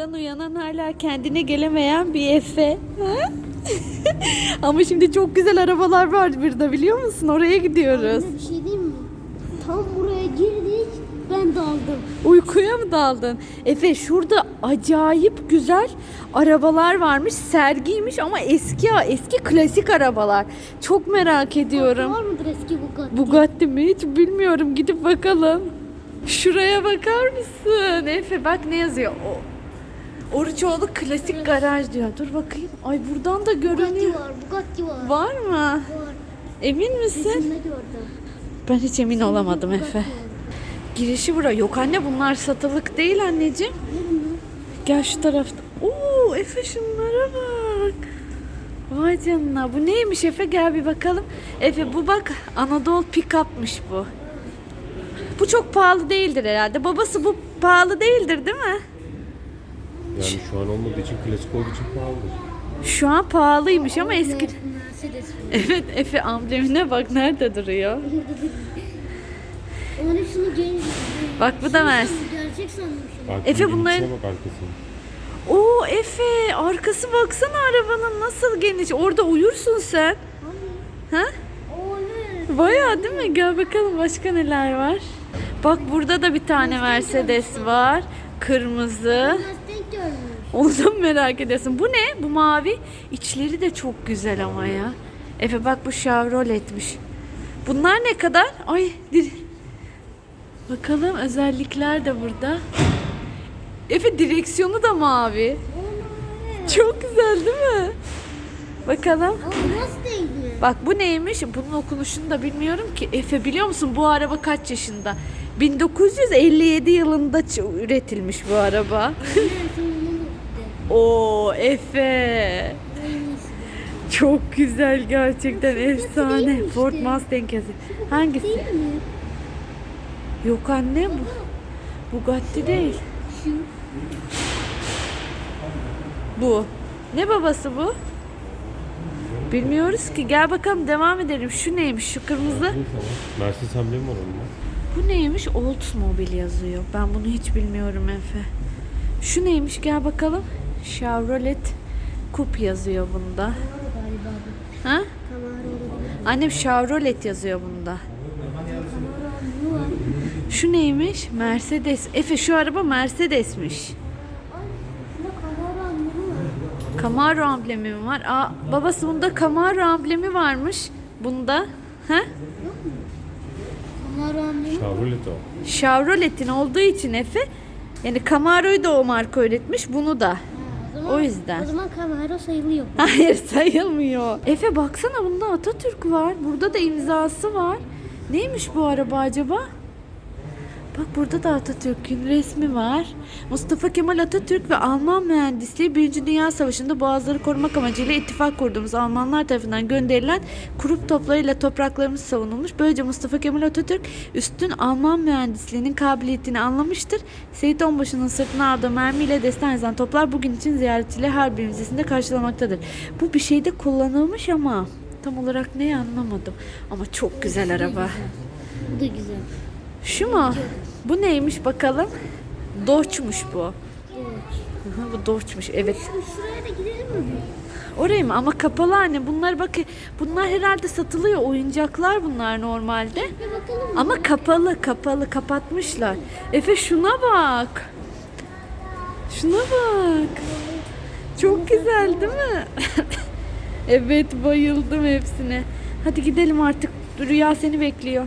Uykudan uyanan hala kendine gelemeyen bir Efe. Ama şimdi çok güzel arabalar var burada biliyor musun? Oraya gidiyoruz. Anne bir şey diyeyim mi? Tam buraya girdik ben daldım. Uykuya mı daldın? Efe şurada acayip güzel arabalar varmış. Sergiymiş ama eski eski klasik arabalar. Çok merak ediyorum. Var mıdır eski Bugatti? Bugatti mi? Hiç bilmiyorum. Gidip bakalım. Şuraya bakar mısın? Efe bak ne yazıyor. O, Oruçoğlu klasik garaj diyor. Dur bakayım. Ay buradan da Bugatti görünüyor. var, Bugatti var. Var mı? Var. Emin misin? Ben hiç emin olamadım Bugatti Efe. Girişi bura. Yok anne bunlar satılık değil anneciğim. Gel şu tarafta. Oo Efe şunlara bak. Vay canına. Bu neymiş Efe? Gel bir bakalım. Efe bu bak Anadolu pick-up'mış bu. Bu çok pahalı değildir herhalde. Babası bu pahalı değildir değil mi? Yani şu an olmadığı için klasik olduğu için pahalıdır. Şu an pahalıymış ama eski. Mercedes. Evet Efe amblemine bak nerede duruyor. Onun şunu genç. Bak bu da Mercedes. Gerçek sanmışım. Bak, Efe bunların- bak arkasına. Oo Efe arkası baksana arabanın nasıl geniş. Orada uyursun sen. Ha? O ne? Bayağı değil mi? Gel bakalım başka neler var. Bak burada da bir tane Mercedes var. Kırmızı. Mustang görmüş. Onu da mı merak ediyorsun? Bu ne? Bu mavi. İçleri de çok güzel ama ya. Efe bak bu Chevrolet'miş. Bunlar ne kadar? Ay dir- Bakalım özellikler de burada. Efe direksiyonu da mavi. Çok güzel değil mi? Bakalım. Bak bu neymiş? Bunun okunuşunu da bilmiyorum ki. Efe biliyor musun bu araba kaç yaşında? 1957 yılında ç- üretilmiş bu araba. Oo Efe. Çok güzel gerçekten efsane. Ford. Mustang yazı. Hangisi? Değil mi? Yok anne bu. Bugatti değil. Şu. Bu. Ne babası bu? Bilmiyoruz ki. Gel bakalım devam edelim. Şu neymiş? Şu kırmızı. Mercedes amblemi var onun. Bu neymiş? Oldsmobile yazıyor. Ben bunu hiç bilmiyorum Efe. Şu neymiş? Gel bakalım. Chevrolet Coupe yazıyor bunda. Ha? Annem Chevrolet yazıyor bunda. Şu neymiş? Mercedes. Efe şu araba Mercedes'miş. Camaro amblemi mi var? Aa, babası bunda Camaro amblemi varmış. Bunda. Ha? Camaro amblemi. Chevrolet o. Chevrolet'in olduğu için Efe yani Camaro'yu da o marka üretmiş. Bunu da. Ha, o, zaman, O yüzden. O zaman Camaro sayılıyor. Hayır sayılmıyor. Efe baksana bunda Atatürk var. Burada da imzası var. Neymiş bu araba acaba? Bak burada da Atatürk'ün resmi var. Mustafa Kemal Atatürk ve Alman mühendisliği 1. Dünya Savaşı'nda boğazları korumak amacıyla ittifak kurduğumuz Almanlar tarafından gönderilen kurup toplarıyla topraklarımız savunulmuş. Böylece Mustafa Kemal Atatürk üstün Alman mühendisliğinin kabiliyetini anlamıştır. Seyit Onbaşı'nın sırtına aldığı mermiyle destan yazan toplar bugün için ziyaretçileri Harbi Müzesi'nde karşılamaktadır. Bu bir şeyde kullanılmış ama tam olarak neyi anlamadım. Ama çok güzel araba. Bu da güzel. Şu mu? Bu neymiş bakalım? Doç'muş bu. Hı, bu Doç'muş evet. Şuraya da gidelim mi? Oraya mı? Ama kapalı anne. Bunlar bak bunlar herhalde satılıyor. Oyuncaklar bunlar normalde. Ama kapalı kapalı kapatmışlar. Efe şuna bak. Şuna bak. Çok güzel değil mi? evet bayıldım hepsine. Hadi gidelim artık. Rüya seni bekliyor.